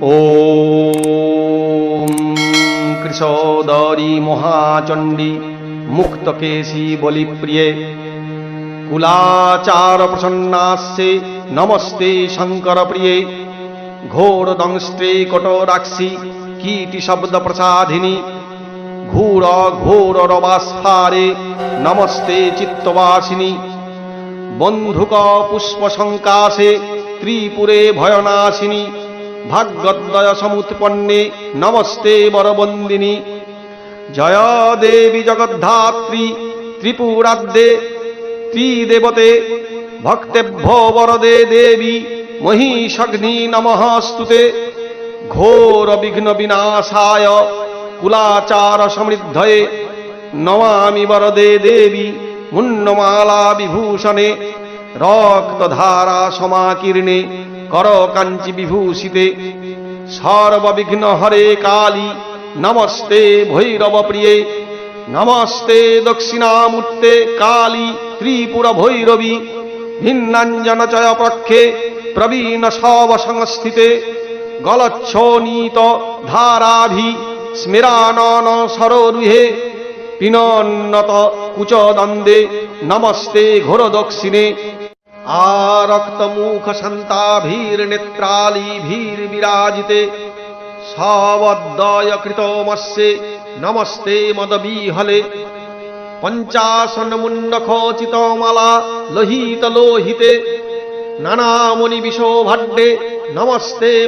ॐ कृशोदरी महाचण्डी मुक्तकेशी बलिप्रिये कुलाचारप्रसन्नास्ये नमस्ते शङ्करप्रिये घोरदंष्ट्रे कटोराक्षि कीटिशब्दप्रसाधिनि ঘোর ঘোর রবাস্ফারে নমস্তে চিত্তবাসিনী বন্ধুক পুষ্প সংকাশে ত্রিপুরে ভয়নাশিনী ভাগ্যদ্বয় সমুৎপন্নে, নমস্তে বরবন্দিনী। জয় দেবী জগদ্ধাত্রী ত্রিপুরাদ্যে ত্রিদেবতে, ভক্তেভ্য বরদে দেবী, মহিষগ্নি নমঃ স্তুতে ঘোর বিঘ্ন বিনাশায়, কুলাচার সমৃদ্ধয়ে, নমামি বরদে দেবী, মুন্নমালা বিভূষণে, রক্তধারা সমাকীর্ণে কর কাঞ্চি বিভূষিতে। সর্ববিঘ্ন হরে কালী, নমস্তে ভৈরব প্রিয়ে। নমস্তে দক্ষিণামূর্তে কালী, ত্রিপুর ভৈরবী। ভিন্নাঞ্জন চয় পক্ষে প্রবীণ সব সংস্থিতে। গলচ্ছনীত ধারাভি, স্মেরানন সরোরুহে। পিনন্নত কুচদন্দে, নমস্তে ঘোর দক্ষিণে আরক্তমুখ শান্তাভীর্নেত্রালীভীর বিরাজিতে সবদ্দয় কৃতমস্যে নমস্তে মদবিহলে পঞ্চাশন মুন্ডখোচিতমালা লোহিত লোহিতে নানামণি বিশোভাড্ডে নমস্তে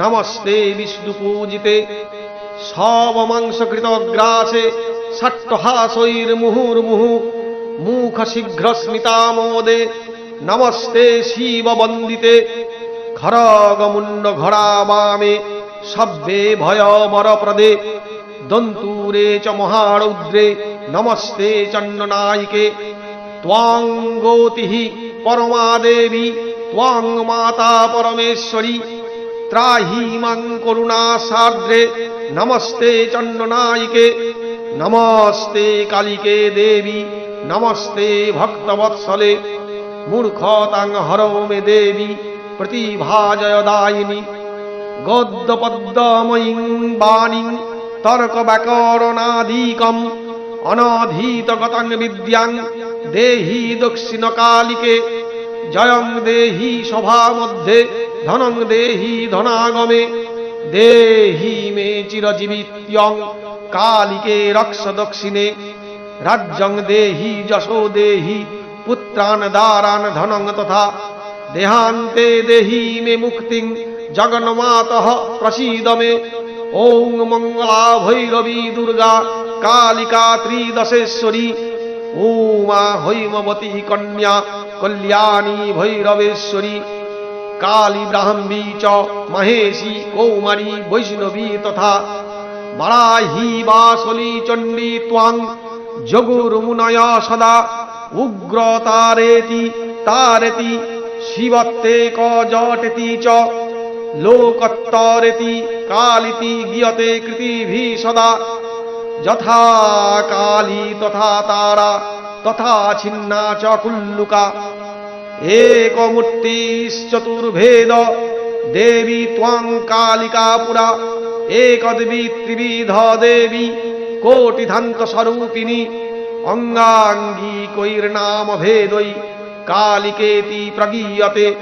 নমস্তে বিষ্ণু পূজিতে। সবমাংসকৃত গ্রাসে ষট্টহাসৈর মুহুর্মুহু মুখ শীঘ্র স্মিতামোদে নমস্তে শিব বন্দিতে খরগমুণ্ড ঘরা বামে সব্যে ভয় বরপ্রদে দন্তুরে চ মহারৌদ্রে, নমস্তে চন্ননায়িকে। ত্বাং গোতিঃ পরমা দেবী ত্বাং মাতা পরমেশ্বরী। ত্রাহি মাং করুণা সাদ্রে নমস্তে চন্ননায়িকে নমস্তে কালিকে দেবী। নমস্তে ভক্তবৎসলে। মূর্খতাং হরো মে দেবী। প্রতিভাজয়দায়িনী। গদ্যপদ্যময়ীং বাণীং তর্ক ব্যাকরণাদিকম অনধীতগতং বিদ্যাং। দেহি দক্ষিণকালিকে। জয়ং দেহি সভা মধ্যে, ধনং দেহি ধনাগমে। দেহি মে চিরজীবিত্যং, কালিকে রক্ষ দক্ষিণে রাজ্যং দেহি যশো দেহি, পুত্রান দারান ধনং তথা। দেহান্তে দেহি মে মুক্তিং, জগন্মাতঃ প্রসীদ মে ওং মঙ্গলা ভৈরবী দুর্গা, কালিকা ত্রিদশেশ্বরী। উমা হৈমবতী কন্যা। কল্যাণী ভৈরবেশ্বরী কালী ব্রাহ্মী চ মহেশী, কৌমারী, বৈষ্ণবী তথা বারাহি বাসলি চণ্ডী ত্বাং জগুর্মুনয় সদা উগ্র তারেতি তারেতি শিবত্তে ক চ লোকত্তরেতি কালিতি গিয়তে কৃতিভি সদা যথা কালী তথা তারা তথা ছিন্না চ কুল্লুকা একমূর্তিশ্চতুর্ভেদ দেবী ত্বাং কালিকা পুরা একদ্বি ত্রিবিধ দেবী কোটিধান্ত স্বরূপিণী অঙ্গাঙ্গী কৈর্নাম ভেদৈ কালিকেতি প্রগীয়তে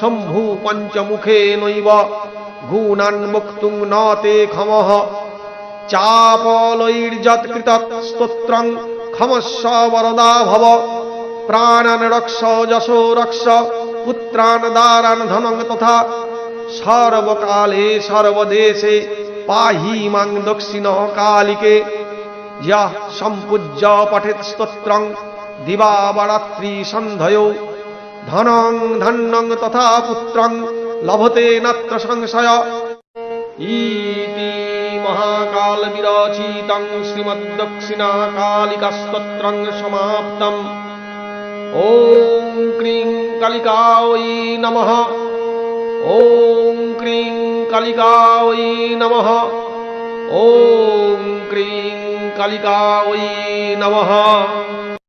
শম্ভু পঞ্চমুখে নৈব গুণান মুক্তুং ন তে প্রাণান রক্ষ যশো রক্ষ পুত্রান দারান ধনং তথা। সর্বকালে, সর্বদেশে পাহি মাং দক্ষিণ কালিকে। যः সম্পূজ্য পঠেৎ স্তোত্রং দিবাবরাত্রি সন্ধয়ো ধনং, ধন্যং তথা পুত্রং, লভতে নাত্র সংশয়। মহাকাল বিরচিতং শ্রীমদ্দক্ষিণা কালিকাস্তোত্রং সমাপ্তম। ॐ क्रीं कलिकायै नमः। ॐ क्रीं कलिकायै नमः। ॐ क्रीं कलिकायै नमः।